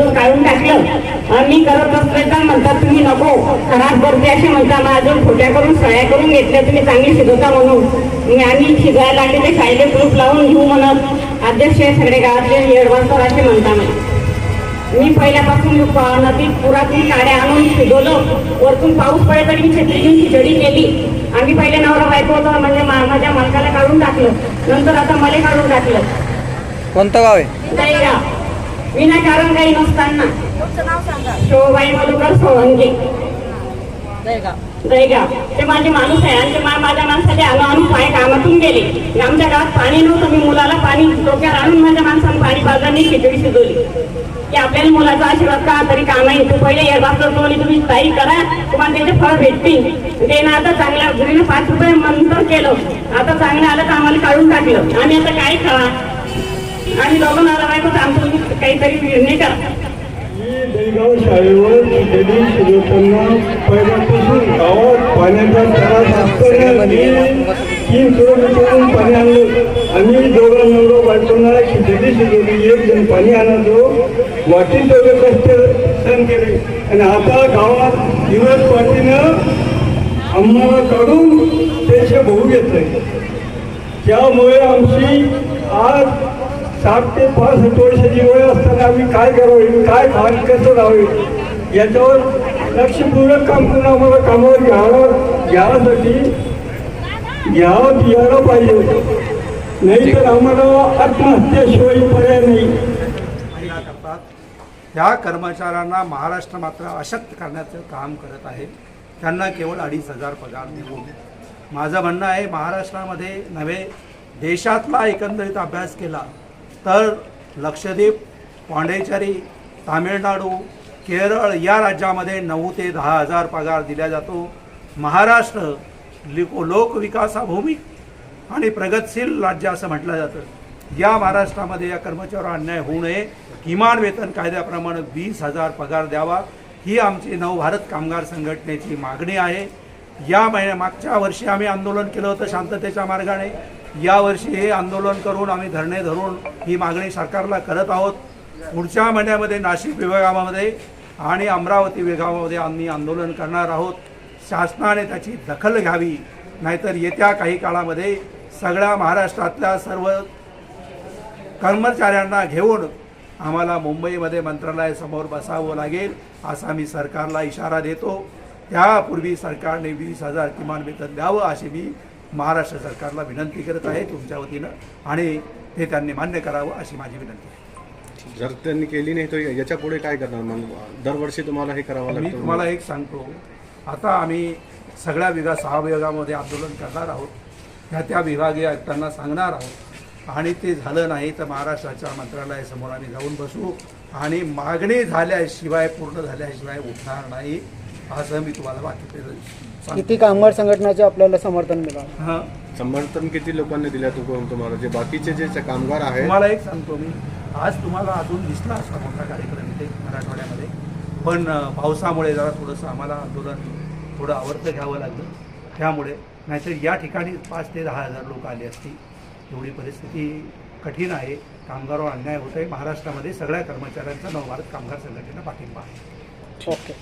मधून काढून टाकलं. आम्ही करत असले तर म्हणतात तुम्ही नको खराब करते असे म्हणता मग अजून खोट्या करून सळ्या करून घेतल्या तुम्ही चांगली शिकवता म्हणून. मी आम्ही शिकायला लागले ते शाळेले ग्रुप लावून घेऊ म्हणत अध्यक्ष सगळे गावातले हेडमास्तर असे म्हणता मला मी पहिल्यापासून नदीत पुरातून काड्या आणून शिजवलं. वरतून पाऊस पडे तरी मी छत्री घेऊन खिचडी केली. आम्ही पहिले नवरा बायको होतो म्हणजे मा- माझ्या मालकाला काढून टाकलं. नंतर आता मला काढून टाकलं. कोणतं गाव आहे? विनाकारण काही नसताना. शोभाई मधुकर सोळंगे दहीगाव ते माझे माणूस आहे आणि ते माझ्या माणसाचे आलो आणून पाय कामातून गेले. आमच्या गावात पाणी नव्हतं. मी मुलाला पाणी डोक्यात आणून माझ्या माणसानं पाणी बाजारने खिचडी शिजवली. की आपल्याला मुलाचा आशीर्वाद का? तरी काम आहे तू पहिले एअरबास करतो तुम्ही ताई करा. तुम्हाला त्याचे फळ भेटतील. ते ना आता चांगल्या गुरुने पाच रुपये मंत्र केलं. आता चांगलं आलं तर आम्हाला काढून टाकलं. आम्ही आता काय करा आम्ही दोघं नवरा बायको आमचं काहीतरी निर्णय करा. मी दहीगाव शाळेवर शिजवताना पहिल्यापासून गावात पाण्याचा त्रास असताना मी तीन किलोमीटरहून पाणी आणलं. आणि दोघा नवरा बायकोंना खिचडी शिजवली एक जण पाणी आणायचो वाटी तेवढे कष्ट सहन केले. आणि आता गावात दिवस पाठीनं आम्हाला काढून त्याचे भाऊ घेतले. त्यामुळे आमची सात ते पासष्ट वर्षाची वेळ असताना आम्ही काय करावे काय खाण कसं राहावे? याच्यावर लक्षपूर्वक काम करून आम्हाला कामावर घ्यावं घ्यावासाठी घ्यावं घ्यायला पाहिजे. नाही तर आम्हाला आत्महत्याशिवाय पर्याय नाही. महिला करतात कर्मचाऱ्यांना महाराष्ट्र मात्र अशक्त करण्याचं काम करत आहे. त्यांना केवळ अडीच हजार पगार देऊन माझं म्हणणं आहे महाराष्ट्रामध्ये नव्हे देशातला एकंदरीत अभ्यास केला तर लक्षद्वीप पांडेचेरी तामिळनाडू केरळ या राज्यामध्ये नऊ ते दहा हजार पगार दिला जातो. महाराष्ट्र लिको लोकविकासाभूमी आणि प्रगतशील राज्य असं म्हटलं जातं. या महाराष्ट्रामध्ये या कर्मचाऱ्यावर अन्याय होऊ नये. किमान वेतन कायद्याप्रमाणे वीस हजार पगार द्यावा. ही आमची नवभारत कामगार संघटनेची मागणी आहे. या महिन्या मागच्या वर्षी आम्ही आंदोलन केलं होतं शांततेच्या मार्गाने. यावर्षी हे आंदोलन करून आम्ही धरणे धरून ही मागणी सरकारला करत आहोत. पुढच्या महिन्यामध्ये नाशिक विभागामध्ये आणि अमरावती विभागामध्ये आम्ही आंदोलन करणार आहोत. शासनाने त्याची दखल घ्यावी नाहीतर येत्या काही काळामध्ये सगळ्या महाराष्ट्रातल्या सर्व कर्मचाऱ्यांना घेऊन आम्हाला मुंबईमध्ये मंत्रालयासमोर बसावं लागेल असा मी सरकारला इशारा देतो. त्यापूर्वी सरकारने वीस हजार किमान वेतन द्यावं अशी मी महाराष्ट्र सरकारला विनंती करत आहे तुमच्या वतीनं आणि ते त्यांनी मान्य करावं अशी माझी विनंती आहे. जर त्यांनी केली नाही तर याच्यापुढे काय करणार? मग दरवर्षी तुम्हाला हे करावं मी तुम्हाला एक सांगतो. आता आम्ही सगळ्या विभाग सहा विभागामध्ये आंदोलन करणार आहोत. त्या त्या विभागीय आयुक्तांना सांगणार आहोत. आणि ते झालं नाही तर महाराष्ट्राच्या मंत्रालयासमोर आम्ही जाऊन बसू. आणि मागणी झाल्याशिवाय पूर्ण झाल्याशिवाय उठणार नाही. असं मी तुम्हाला बाकी किती कामगार संघटनाचे आपल्याला समर्थन मिळालं? हां. समर्थन किती लोकांनी दिल्या तू तुम्हाला? जे बाकीचे जे कामगार आहेत तुम्हाला एक सांगतो मी. आज तुम्हाला अजून दिसला असता मोठा कार्यक्रम इथे मराठवाड्यामध्ये. पण पावसामुळे जरा थोडंसं आम्हाला आंदोलन थोडं आवर्त घ्यावं लागलं. त्यामुळे नाहीतर या ठिकाणी पाच ते दहा हजार लोक आले असतील. एवढी परिस्थिती कठीण आहे. कामगारावर अन्याय होत आहे महाराष्ट्रामध्ये सगळ्या कर्मचाऱ्यांचा नवभारत कामगार संघटनेला पाठिंबा आहे. ओके.